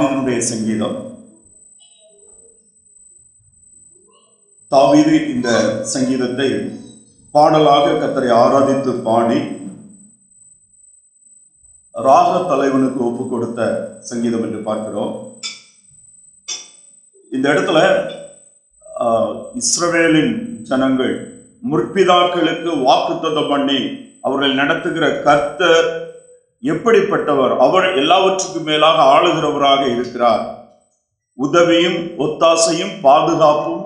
தாவீதனுடைய சங்கீதம். தாவீது இந்த சங்கீதத்தை பாடலாக கத்தரை ஆராதித்து பாடி ராக தலைவனுக்கு ஒப்பு கொடுத்த சங்கீதம் என்று பார்க்கிறோம். இந்த இடத்துல இஸ்ரவேலின் ஜனங்கள் முற்பிதாக்களுக்கு வாக்குத்தத்தம் பண்ணி அவர்கள் நடத்துகிற கர்த்தர் எப்படிப்பட்டவர்? அவர் எல்லாவற்றுக்கும் மேலாக ஆளுகிறவராக இருக்கிறார். உதவியும் ஒத்தாசையும் பாதுகாப்பும்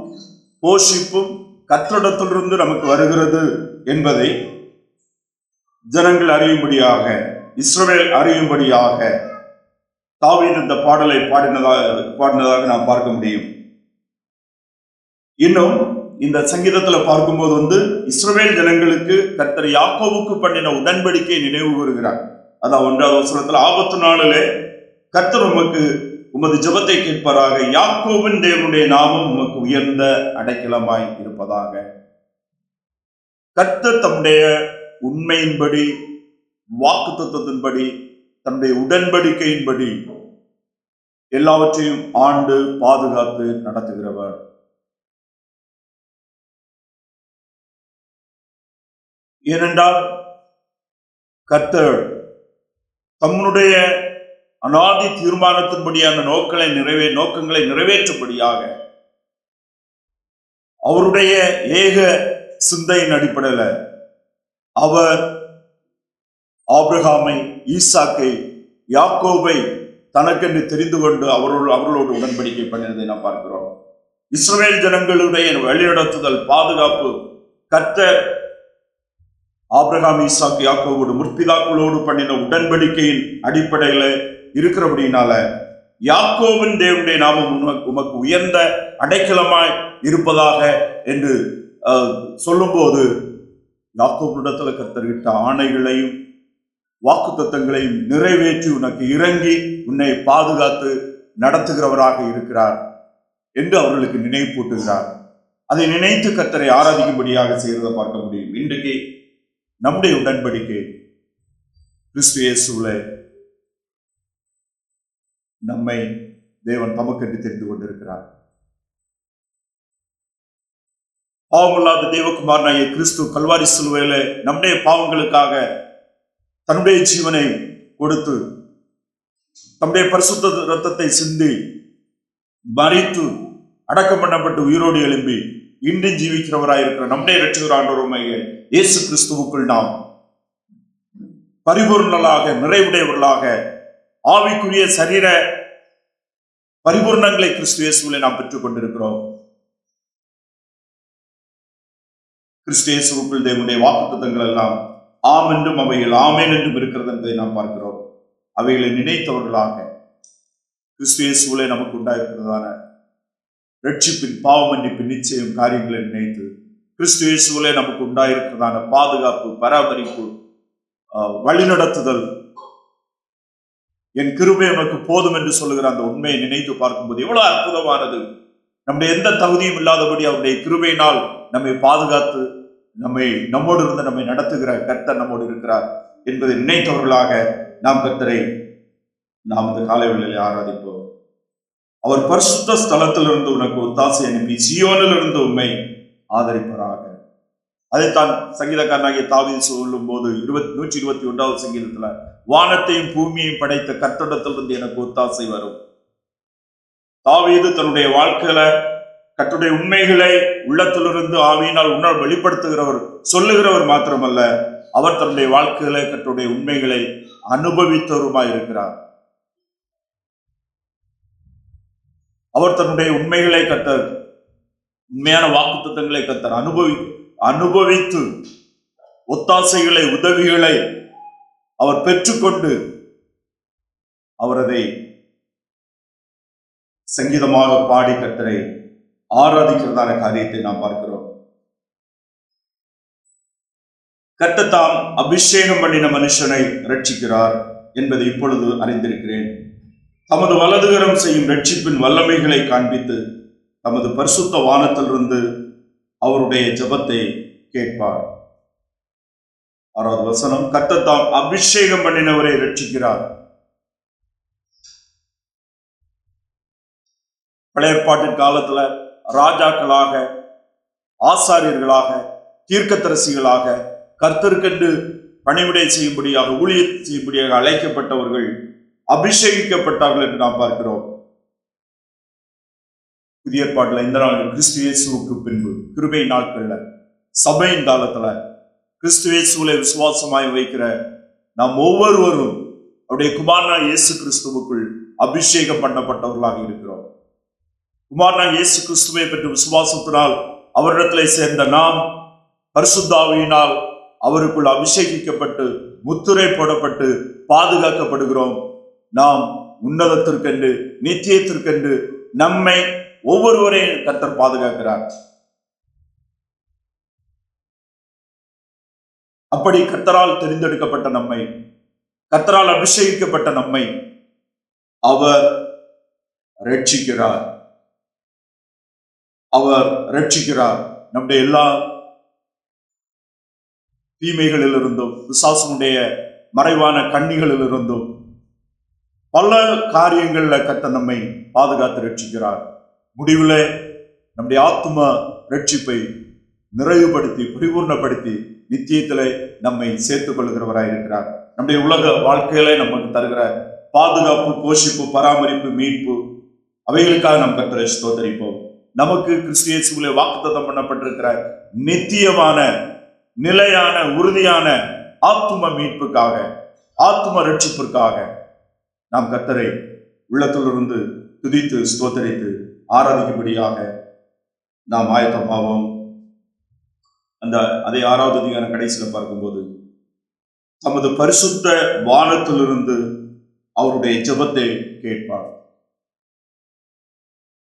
போஷிப்பும் கற்றிடத்திலிருந்து நமக்கு வருகிறது என்பதை ஜனங்கள் அறியும்படியாக இஸ்ரவேல் அறியும்படியாக தாவீது இந்த பாடலை பாடினதாக பாடினதாக நாம் பார்க்க முடியும். இன்னும் இந்த சங்கீதத்தில் பார்க்கும்போது வந்து இஸ்ரவேல் ஜனங்களுக்கு கர்த்தர் யாக்கோவுக்கு பண்ணின உடன்படிக்கை நினைவு கூறுகிறார். அதான் ஒன்றாவது வசனத்தில் ஆபத்து நாளிலே கர்த்தர் உமக்கு உமது ஜெபத்தை கேட்பாராக. யாக்கோவின் தேவனுடைய நாமம் உமக்கு உயர்ந்த அடைக்கலமாய் இருப்பதாக. கர்த்தர் தம்முடைய உண்மையின்படி வாக்கு தத்துவத்தின்படி தன்னுடைய உடன்படிக்கையின்படி எல்லாவற்றையும் ஆண்டு பாதுகாத்து நடத்துகிறவர். ஏனென்றால் கர்த்தர் தம்முடைய அனாதி தீர்மானத்தின்படியான நோக்களை நிறைவே நோக்கங்களை நிறைவேற்றும்படியாக அவருடைய ஏக சிந்தையின் அடிப்படையில் அவர் ஆப்ரஹாமை ஈசாக்கை யாக்கோபை தனக்கென்று தெரிந்து கொண்டு அவரோடு அவர்களோடு உடன்படிக்கை பண்ணினதை நாம் பார்க்கிறோம். இஸ்ரேல் ஜனங்களுடைய வழிநடத்துதல் பாதுகாப்பு கர்த்தர் ஆப்ரஹாம் ஈசாக்கு யாக்கோவோடு முற்பிதாக்களோடு பண்ணின உடன்படிக்கையின் அடிப்படையில் இருக்கிறபடினால யாக்கோவின் தேவனுடைய நாமம் உமக்கு உமக்கு உயர்ந்த அடைக்கலமாய் இருப்பதாக என்று சொல்லும்போது யாக்கோபிடத்துல கத்தர்கிட்ட ஆணைகளையும் வாக்குத்தத்தங்களையும் நிறைவேற்றி உனக்கு இறங்கி உன்னை பாதுகாத்து நடத்துகிறவராக இருக்கிறார் என்று அவர்களுக்கு நினைப்பூட்டுகிறார். அதை நினைத்து கத்தரை ஆராதிக்கும்படியாக செய்கிறத பார்க்க முடியும். இன்றைக்கு நம்முடைய உடன்படிக்கை கிறிஸ்து இயேசுல நம்மை தேவன் தமக்கென்று தெரிந்து கொண்டிருக்கிறார். பாவமில்லாத தேவகுமாரனாகிய கிறிஸ்து கல்வாரி சிலுவையில நம்முடைய பாவங்களுக்காக தன்னுடைய ஜீவனை கொடுத்து தம்முடைய பரிசுத்த ரத்தத்தை சிந்தி மறித்து அடக்கம் பண்ணப்பட்டு உயிரோடு எழும்பி இன்றும் ஜீவிக்கிறவராயிருக்கிற நம்முடைய இரட்சகர் ஆண்டவருமைய இயேசு கிறிஸ்துவுக்குள் நாம் பரிபூர்ணலாக நிறைவுடையவர்களாக ஆவிக்குரிய சரீர பரிபூர்ணங்களை கிறிஸ்து இயேசுவிலே நாம் பெற்றுக் கொண்டிருக்கிறோம். கிறிஸ்து இயேசுக்குள் தேவனுடைய வாக்குத்தங்கள் எல்லாம் ஆம் என்றும் அவைகள் ஆமேன் என்றும் இருக்கிறது என்பதை நாம் பார்க்கிறோம். அவைகளை நினைத்தவர்களாக கிறிஸ்து இயேசுவிலே நமக்கு உண்டாயிருக்கிறதான ரட்சிப்பின் பாவமன்னிப்பின் நிச்சயம் காரியங்களை நினைத்து கிறிஸ்து இயேசுவிலே நமக்கு உண்டாயிருக்கிறதான பாதுகாப்பு பராமரிப்பு வழிநடத்துதல். என் கிருபை உனக்கு போதும் என்று சொல்லுகிற அந்த உண்மையை நினைத்து பார்க்கும்போது எவ்வளவு அற்புதமானது. நம்முடைய எந்த தகுதியும் இல்லாதபடி அவருடைய கிருபையினால் நம்மை பாதுகாத்து நம்மை நம்மோடு இருந்து நம்மை நடத்துகிற கர்த்தர் நம்மோடு இருக்கிறார் என்பதை நினைத்தவர்களாக நாம் கர்த்தரை நாம் இந்த காலை வேளையில் ஆராதிப்போம். அவர் பரிசுத்த ஸ்தலத்திலிருந்து உனக்கு ஒத்தாசை அனுப்பி சியோனிலிருந்து உண்மை ஆதரிப்பராக. அதைத்தான் சங்கீதக்காரனாகிய தாவீது சொல்லும் போது இருபத்தி நூற்றி இருபத்தி ஒன்றாவது சங்கீதத்துல வானத்தையும் பூமியையும் படைத்த கர்த்தடத்திலிருந்து எனக்கு ஒத்தாசை வரும். தாவீது தன்னுடைய வாழ்க்கையில கர்த்தருடைய உண்மைகளை உள்ளத்திலிருந்து ஆவியினால் உன்னால் வெளிப்படுத்துகிறவர் சொல்லுகிறவர் மாத்திரமல்ல அவர் தன்னுடைய வாழ்க்கையில கர்த்தருடைய உண்மைகளை அனுபவித்தவருமாய் இருக்கிறார் அவர் தன்னுடைய உண்மைகளை கத்தர் உண்மையான வாக்கு வாக்குத்தத்தங்களை கத்தர் அனுபவி அனுபவித்து ஒத்தாசைகளை உதவிகளை அவர் பெற்றுக்கொண்டு அவர் அதை சங்கீதமாக பாடி கத்தரை ஆராதிக்கிறதான காரியத்தை நாம் பார்க்கிறோம். கர்த்தர் அபிஷேகம் பண்ணின மனுஷனை ரட்சிக்கிறார் என்பதை இப்பொழுது அறிந்திருக்கிறேன். தமது வலதுகரம் செய்யும் ரட்சிப்பின் வல்லமைகளை காண்பித்து தமது பரிசுத்த வானத்திலிருந்து அவருடைய ஜெபத்தை கேட்பார். ஆறாவது வசனம் கர்த்தர் அபிஷேகம் பண்ணினவரை ரட்சிக்கிறார். பழையற்பாட்டின் காலத்துல ராஜாக்களாக ஆசாரியர்களாக தீர்க்கத்தரசிகளாக கர்த்தருக்கென்று பணிவிடை செய்யும்படியாக ஊழியர் செய்யும்படியாக அழைக்கப்பட்டவர்கள் அபிஷேகிக்கப்பட்டார்கள் என்று நாம் பார்க்கிறோம். புதிய பாட்டில் இந்த நாள் கிறிஸ்துவேசுவுக்கு பின்பு கிருபை நாட்கள்ல சபையின் காலத்துல கிறிஸ்து விசுவாசமாய் வைக்கிற நாம் ஒவ்வொருவரும் அவருடைய குமாரனா இயேசு கிறிஸ்துவுக்குள் அபிஷேகம் பண்ணப்பட்டவர்களாக இருக்கிறோம். குமாரனா இயேசு கிறிஸ்துவை பற்றி விசுவாசத்தினால் அவரிடத்திலே சேர்ந்த நாம் பரிசுத்தாவியினால் அவருக்குள் அபிஷேகிக்கப்பட்டு முத்துரை போடப்பட்டு பாதுகாக்கப்படுகிறோம். நாம் உன்னதத்திற்கென்று நிச்சயத்திற்கென்று நம்மை ஒவ்வொருவரையும் கத்தர் பாதுகாக்கிறார். அப்படி கத்தரால் தெரிந்தெடுக்கப்பட்ட நம்மை கத்தரால் அபிஷேகிக்கப்பட்ட நம்மை அவர் ரட்சிக்கிறார். அவர் ரட்சிக்கிறார். நம்முடைய எல்லா தீமைகளிலிருந்தும் விசாசனுடைய மறைவான கண்ணிகளிலிருந்தும் பல காரியங்களில் கத்த நம்மை பாதுகாத்து ரட்சிக்கிறார். முடிவில் நம்முடைய ஆத்ம ரட்சிப்பை நிறைவுபடுத்தி பரிபூர்ணப்படுத்தி நித்தியத்தில் நம்மை சேர்த்துக் கொள்கிறவராக இருக்கிறார். நம்முடைய உலக வாழ்க்கையில நமக்கு தருகிற பாதுகாப்பு போஷிப்பு பராமரிப்பு மீட்பு அவைகளுக்காக நாம் கத்தரை ஸ்தோத்தரிப்போம். நமக்கு கிறிஸ்தியேசுவிலே வாக்குத்தத்தம் பண்ணப்பட்டிருக்கிற நித்தியமான நிலையான உறுதியான ஆத்தும மீட்புக்காக ஆத்தும ரட்சிப்பிற்காக நாம் கர்த்தரை உள்ளத்திலிருந்து துதித்து ஸ்தோத்தரித்து ஆராதிக்கும்படியாக நாம் ஆயத்தமாவோம் அந்த அதே ஆறாவது அதிகாரம் கடைசியில் பார்க்கும்போது தமது பரிசுத்த வானத்திலிருந்து அவருடைய ஜெபத்தை கேட்பார்.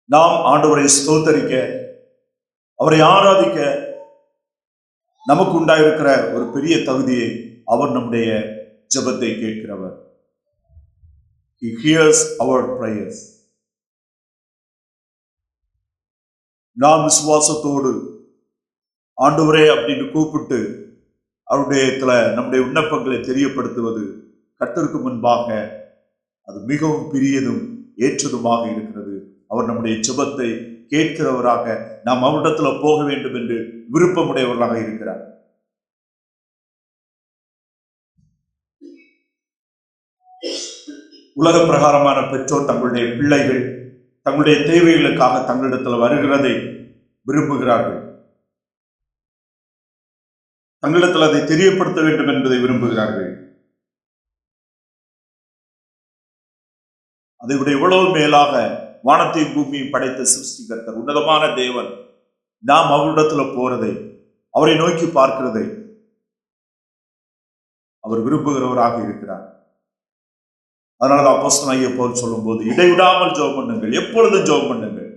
நாம் ஆண்டவரை ஸ்தோத்தரிக்க அவரை ஆராதிக்க நமக்கு உண்டாயிருக்கிற ஒரு பெரிய தகுதியை அவர் நம்முடைய ஜெபத்தை கேட்கிறவர். He hears our prayers. நாம் விசுவாசத்தோடு ஆண்டவரே அப்படின்னு கூப்பிட்டு அவருடைய இடத்துல நம்முடைய விண்ணப்பங்களை தெரியப்படுத்துவது கர்த்தருக்கு முன்பாக அது மிகவும் பெரியதும் ஏற்றதுமாக இருக்கிறது அவர் நம்முடைய ஜெபத்தை கேட்கிறவராக நாம் அவரிடத்துல போக வேண்டும் என்று விருப்பமுடையவர்களாக இருக்கிறார் உலக பிரகாரமான பெற்றோர் தங்களுடைய பிள்ளைகள் தங்களுடைய தேவைகளுக்காக தங்களிடத்தில் வருகிறதை விரும்புகிறார்கள். தங்களிடத்தில் அதை தெரியப்படுத்த வேண்டும் என்பதை விரும்புகிறார்கள். அதை விட எவ்வளவு மேலாக வானத்தை பூமியும் படைத்த சிருஷ்டிகர்த்தர் உன்னதமான தேவன் நாம் அவரிடத்துல போறதை அவரை நோக்கி பார்க்கிறதை அவர் விரும்புகிறவராக இருக்கிறார். அதனால அப்போஸ்தலன் ஐயா போல் சொல்லும்போது இடைவிடாமல் ஜெபம் பண்ணுங்கள். எப்பொழுதும் ஜோ பண்ணுங்கள்.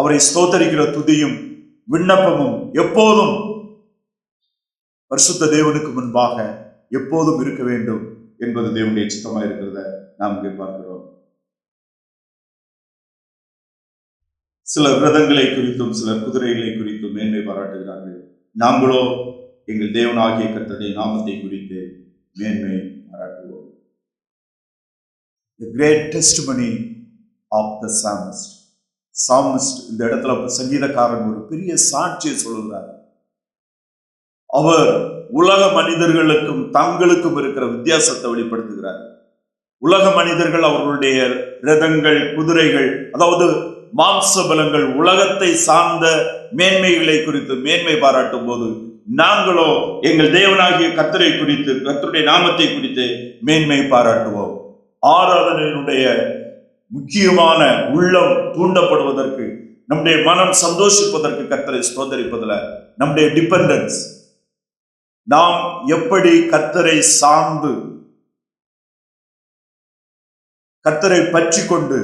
அவரை ஸ்தோத்தரிக்கிற துதியும் விண்ணப்பமும் எப்போதும் பரிசுத்த தேவனுக்கு முன்பாக எப்போதும் இருக்க வேண்டும் என்பது தேவனுடைய சித்தமாக இருக்கிறத நாம் இங்கே பார்க்கிறோம். சில விரதங்களை குறித்தும் சில குதிரைகளை குறித்தும் மேன்மை பாராட்டுகிறார்கள். நாங்களோ எங்கள் தேவனாகிய கத்தனை நாமத்தை குறித்து மேன்மை பாராட்டுவோம். Greatest many of the songs psalmist இந்த இடத்துல சங்கீதக்காரன் ஒரு பெரிய சாட்சியை சொல்லுகிறார் அவர் உலக மனிதர்களுக்கும் தங்களுக்கும் இருக்கிற வித்தியாசத்தை வெளிப்படுத்துகிறார். உலக மனிதர்கள் அவர்களுடைய ரதங்கள் குதிரைகள் அதாவது மாம்ச பலங்கள் உலகத்தை சார்ந்த மேன்மைகளை குறித்து மேன்மை பாராட்டும் போது நாங்களோ எங்கள் தேவனாகிய கத்தரை குறித்து கத்தருடைய நாமத்தை குறித்து மேன்மை பாராட்டுவோம். ஆராதனையினுடைய முக்கியமான உள்ளம் தூண்டப்படுவதற்கு நம்முடைய மனம் சந்தோஷிப்பதற்கு கத்தரை ஸ்தோத்தரிப்பதில் நம்முடைய டிபெண்டன்ஸ் நாம் எப்படி கத்தரை சார்ந்து கத்தரை பற்றி கொண்டு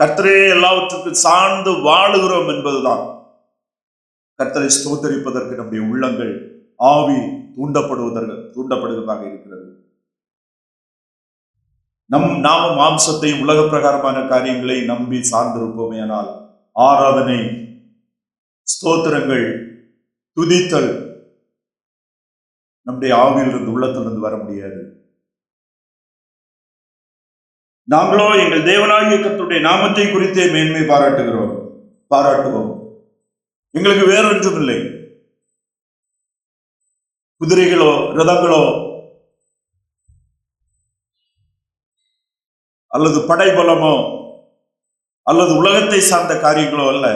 கத்தரையே எல்லாவற்றுக்கும் சார்ந்து வாழுகிறோம் என்பதுதான் கத்தரை ஸ்தோத்தரிப்பதற்கு நம்முடைய உள்ளங்கள் ஆவி தூண்டப்படுவதற்கு தூண்டப்படுவதாக இருக்கிறது. நம் நாம மாம்சத்தையும் உலக பிரகாரமான காரியங்களை நம்பி சார்ந்திருப்போமே ஆனால் ஆராதனை ஸ்தோத்திரங்கள் துதித்தல் நம்முடைய ஆவியிலிருந்து உள்ளத்திலிருந்து வர முடியாது. நாங்களோ எங்கள் தேவனாகிய நாமத்தை குறித்தே மேன்மை பாராட்டுகிறோம் பாராட்டுவோம். எங்களுக்கு வேறொன்றும் இல்லை குதிரைகளோ ரதங்களோ அல்லது படைபலமோ அல்லது உலகத்தை சார்ந்த காரியங்களோ அல்ல.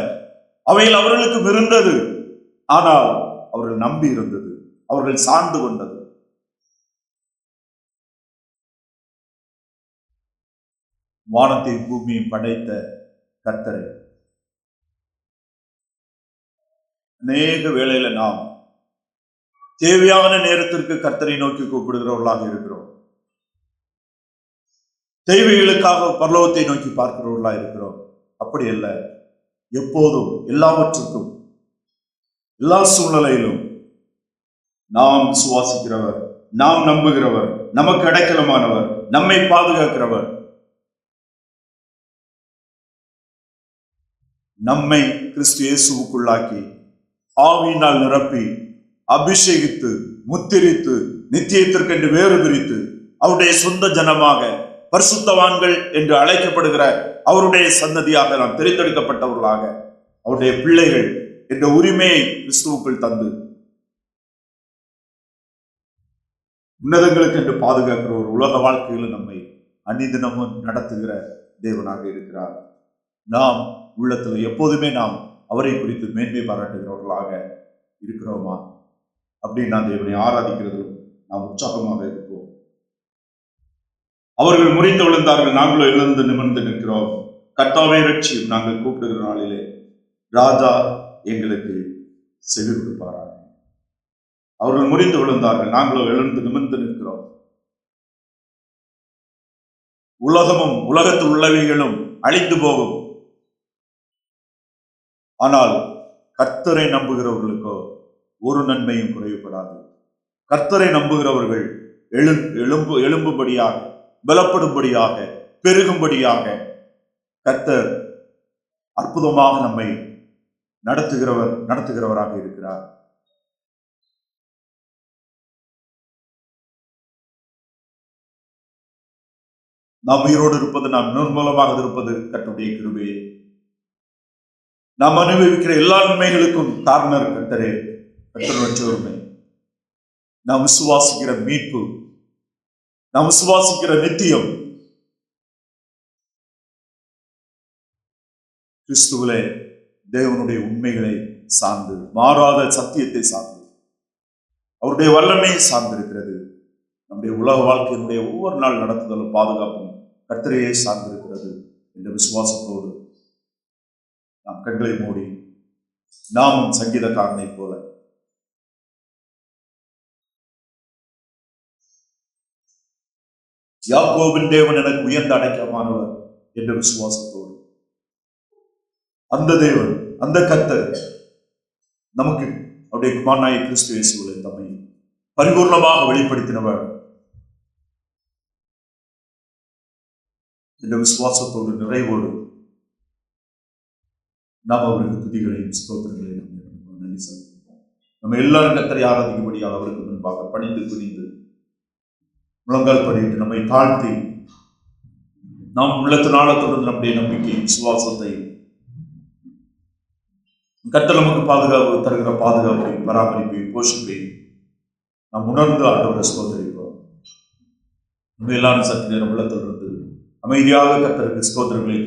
அவையில் அவர்களுக்கு இருந்தது ஆனால் அவர்கள் நம்பி இருந்தது. அவர்கள் சார்ந்து கொண்டது. வானத்தை பூமியும் படைத்த கர்த்தரை. அநேக வேளையில நாம் தேவையான நேரத்திற்கு கர்த்தரை நோக்கி கூப்பிடுகிறவர்களாக இருக்கிறோம். தேவைகளுக்காக பரலோகத்தை நோக்கி பார்க்கிறவர்களா இருக்கிறோம். அப்படி அல்ல. எப்போதும் எல்லாவற்றுக்கும் எல்லா சூழ்நிலையிலும் நாம் சுவாசிக்கிறவர் நாம் நம்புகிறவர் நமக்கு அடைக்கலமானவர் நம்மை பாதுகாக்கிறவர். நம்மை கிறிஸ்து இயேசுவுக்குள்ளாக்கி ஆவியினால் நிரப்பி அபிஷேகித்து முத்திரித்து நித்தியத்திற்கென்று வேறு பிரித்து அவருடைய சொந்த ஜனமாக பரிசுத்தவான்கள் என்று அழைக்கப்படுகிற அவருடைய சந்ததியாக நாம் தெரிந்தெடுக்கப்பட்டவர்களாக அவருடைய பிள்ளைகள் என்ற உரிமையை கிறிஸ்துவுக்குள் தந்து உன்னதங்களுக்கு என்று பாதுகாக்கிற ஒரு உலக வாழ்க்கையில் நம்மை அன்னிதினமும் நடத்துகிற தேவனாக இருக்கிறார். நாம் உள்ளத்தில் எப்போதுமே நாம் அவரை குறித்து மேன்மை பாராட்டுகிறவர்களாக இருக்கிறோமா? அப்படின்னு நான் தேவனை ஆராதிக்கிறதிலும் நாம் உற்சாகமாக அவர்கள் முறித்து விழுந்தார்கள். நாங்களும் எழுந்து நிமிர்ந்து நிற்கிறோம். கர்த்தாவே ரட்சியும் நாங்கள் கூப்பிடுகிற நாளிலே ராஜா எங்களுக்கு செவி கொடுப்பாராக. அவர்கள் முறிந்து விழுந்தார்கள். நாங்களும் எழுந்து நிமிர்ந்து நிற்கிறோம். உலகமும் உலகத்தில் உள்ளவைகளும் அழிந்து போகும். ஆனால் கர்த்தரை நம்புகிறவர்களுக்கோ ஒரு நன்மையும் குறைவுபடாது கர்த்தரை நம்புகிறவர்கள் எழு எழும்பு எழும்பும்படியாக பலப்படும்படியாக பெருகும்படியாக கர்த்தர் அற்புதமாக நம்மை நடத்துகிறவர் நடத்துகிறவராக இருக்கிறார். நாம் உயிரோடு இருப்பது நாம் நிர்மூலமாக இருப்பது கர்த்தருடைய கிருபையே. நாம் அனுபவிக்கிற எல்லா நன்மைகளுக்கும் காரணர் கட்டரே கட்டர் நாம் விசுவாசிக்கிற மீட்பு நாம் விசுவாசிக்கிற நித்தியம். கிறிஸ்துவிலே தேவனுடைய உண்மைகளை சார்ந்து மாறாத சத்தியத்தை சார்ந்து அவருடைய வல்லமையை சார்ந்திருக்கிறது. நம்முடைய உலக வாழ்க்கையினுடைய ஒவ்வொரு நாள் நடத்துதலும் பாதுகாப்பும் கத்திரையை சார்ந்திருக்கிறது என்ற விசுவாசத்தோடு நாம் கண்களை மூடி நாமும் சங்கீதக்காரனை போல யாக்கோவின் தேவன் எனக்கு உயர்ந்த அடைக்கமானவர் என்ற விசுவாசத்தோடு. அந்த தேவன் அந்த கத்தர் நமக்கு அவருடைய குமாரநாய கிறிஸ்து இயேசுவிலே தம்மை பரிபூர்ணமாக வெளிப்படுத்தினவர் என்ற விசுவாசத்தோடு நிறைவோடு நாம் அவருக்கு துதிகளையும் ஸ்தோத்திரங்களையும் நன்றி செலுத்துவோம் நம்ம எல்லாரும் கத்தரை ஆராதிக்கும்படியாக அவருக்கு முன்பாக பணிந்து துணிந்து முழங்கால் படிட்டு நம்மை தாழ்த்தி நாம் உள்ளத்தினால தொடர்ந்து நம்முடைய நம்பிக்கை விசுவாசத்தை கத்தர் நமக்கு பாதுகாப்பு தருகிற பாதுகாப்பை பராமரிப்பை போஷிப்பை நாம் உணர்ந்து ஆண்டவரை ஸ்தோத்தரிப்போம் நம்ம எல்லாரும் சற்று நேரம் உள்ளத்திலிருந்து அமைதியாக கத்தருக்கு ஸ்தோத்திரங்களை